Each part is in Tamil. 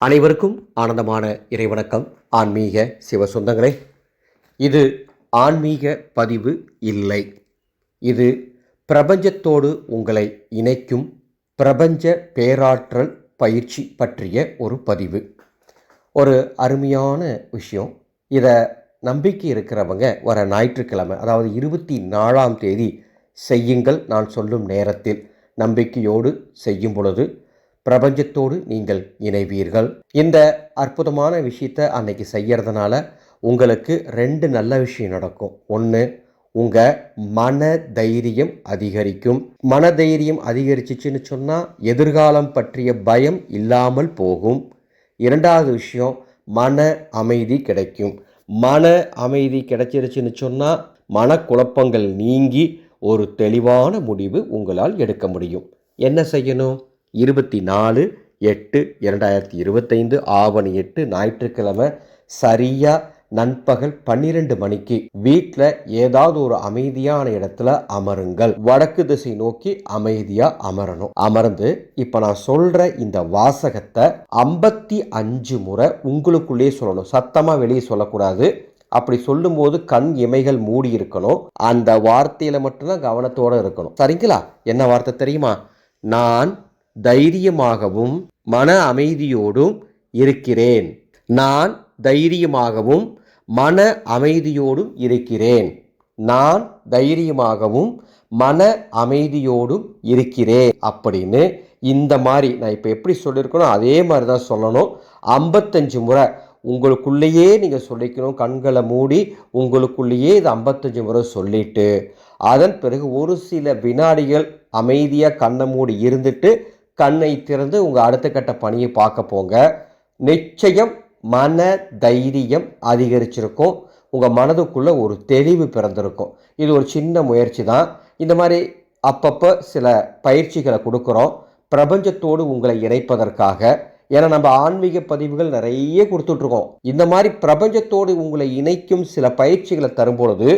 அனைவருக்கும் ஆனந்தமான இறைவணக்கம். ஆன்மீக சிவ சொந்தங்களே இது ஆன்மீக பதிவு இல்லை. இது பிரபஞ்சத்தோடு உங்களை இணைக்கும் பிரபஞ்ச பேராற்றல் பயிற்சி பற்றிய ஒரு பதிவு. ஒரு அருமையான விஷயம். இதை நம்பிக்கை இருக்கிறவங்க வர ஞாயிற்றுக்கிழமை அதாவது இருபத்தி நாலாம் தேதி செய்யுங்கள் நான் சொல்லும் நேரத்தில் நம்பிக்கையோடு செய்யும் பொழுது பிரபஞ்சத்தோடு நீங்கள் இணைவீர்கள். இந்த அற்புதமான விஷயத்தை அன்னைக்கு செய்யறதுனால உங்களுக்கு ரெண்டு நல்ல விஷயம் நடக்கும். ஒன்று உங்கள் மன தைரியம் அதிகரிக்கும். மன தைரியம் அதிகரிச்சிச்சுன்னு சொன்னால் எதிர்காலம் பற்றிய பயம் இல்லாமல் போகும். இரண்டாவது விஷயம் மன அமைதி கிடைக்கும். மன அமைதி கிடைச்சிருச்சுன்னு சொன்னால் மனக்குழப்பங்கள் நீங்கி ஒரு தெளிவான முடிவு உங்களால் எடுக்க முடியும். என்ன செய்யணும்? இருபத்தி நாலு எட்டு இரண்டாயிரத்தி இருபத்தைந்து ஆவணி எட்டு ஞாயிற்றுக்கிழமை சரியாக நண்பகல் பன்னிரெண்டு மணிக்கு வீட்டில் ஏதாவது ஒரு அமைதியான இடத்துல அமருங்கள். வடக்கு திசை நோக்கி அமைதியாக அமரணும். அமர்ந்து இப்போ நான் சொல்கிற இந்த வாசகத்தை ஐம்பத்தி அஞ்சு முறை உங்களுக்குள்ளேயே சொல்லணும். சத்தமாக வெளியே சொல்லக்கூடாது. அப்படி சொல்லும்போது கண் இமைகள் மூடி இருக்கணும். அந்த வார்த்தையில் மட்டும்தான் கவனத்தோடு இருக்கணும். சரிங்களா? என்ன வார்த்தை தெரியுமா? நான் தைரியமாகவும் மன அமைதியோடும் இருக்கிறேன். நான் தைரியமாகவும் மன அமைதியோடும் இருக்கிறேன். நான் தைரியமாகவும் மன அமைதியோடும் இருக்கிறேன். அப்படின்னு இந்த மாதிரி நான் இப்போ எப்படி சொல்லியிருக்கணும் அதே மாதிரி தான் சொல்லணும். ஐம்பத்தஞ்சு முறை உங்களுக்குள்ளேயே நீங்கள் சொல்லிக்கணும். கண்களை மூடி உங்களுக்குள்ளேயே இது ஐம்பத்தஞ்சு முறை சொல்லிட்டு அதன் பிறகு ஒரு சில வினாடிகள் அமைதியாக கண்ணை மூடி இருந்துட்டு கண்ணை திறந்து உங்கள் அடுத்த கட்ட பணியை பார்க்க போங்க. நிச்சயம் மன தைரியம் அதிகரிச்சிருக்கும். உங்கள் மனதுக்குள்ளே ஒரு தெளிவு பிறந்திருக்கும். இது ஒரு சின்ன முயற்சி தான். இந்த மாதிரி அப்பப்போ சில பயிற்சிகளை கொடுக்குறோம். பிரபஞ்சத்தோடு உங்களை இணைப்பதற்காக. ஏன்னா நம்ம ஆன்மீக பதிவுகள் நிறைய கொடுத்துட்ருக்கோம். இந்த மாதிரி பிரபஞ்சத்தோடு உங்களை இணைக்கும் சில பயிற்சிகளை தரும்பொழுது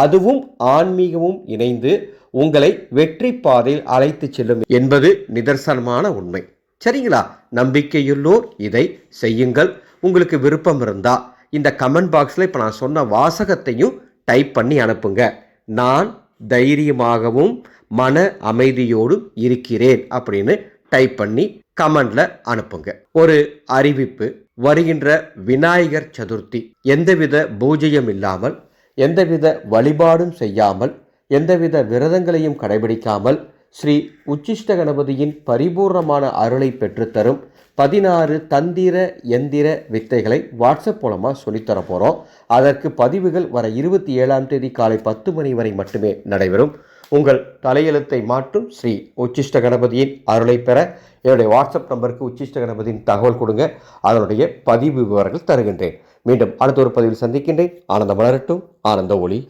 அதுவும் ஆன்மீகமும் இணைந்து உங்களை வெற்றி பாதையில் அழைத்து செல்லும் என்பது நிதர்சனமான உண்மை. சரிங்களா? நம்பிக்கையுள்ளோர் இதை செய்யுங்கள். உங்களுக்கு விருப்பம் இருந்தால் இந்த கமெண்ட் பாக்ஸில் இப்போ நான் சொன்ன வாசகத்தையும் டைப் பண்ணி அனுப்புங்க. நான் தைரியமாகவும் மன அமைதியோடும் இருக்கிறேன் அப்படின்னு டைப் பண்ணி கமெண்ட்ல அனுப்புங்க. ஒரு அறிவிப்பு வருகின்ற விநாயகர் சதுர்த்தி. எந்தவித பூஜையும் இல்லாமல் எந்தவித வழிபாடும் செய்யாமல் எந்தவித விரதங்களையும் கடைபிடிக்காமல் ஸ்ரீ உச்சிஷ்ட கணபதியின் பரிபூர்ணமான அருளை பெற்றுத்தரும் பதினாறு தந்திர எந்திர வித்தைகளை வாட்ஸ்அப் மூலமாக சொல்லித்தர போகிறோம் அதற்கு பதிவுகள் வர இருபத்தி ஏழாம் தேதி காலை பத்து மணி வரை மட்டுமே நடைபெறும். உங்கள் தலையெழுத்தை மாற்றும் ஸ்ரீ உச்சிஷ்ட கணபதியின் அருளை பெற என்னுடைய வாட்ஸ்அப் நம்பருக்கு உச்சிஷ்ட கணபதியின் தகவல் கொடுங்க. அதனுடைய பதிவு விவரங்கள் தருகின்றேன். மீண்டும் அடுத்த ஒரு பதிவில் சந்திக்கின்றேன். ஆனந்த மலரட்டும். ஆனந்த ஒளி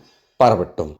பரவட்டும்.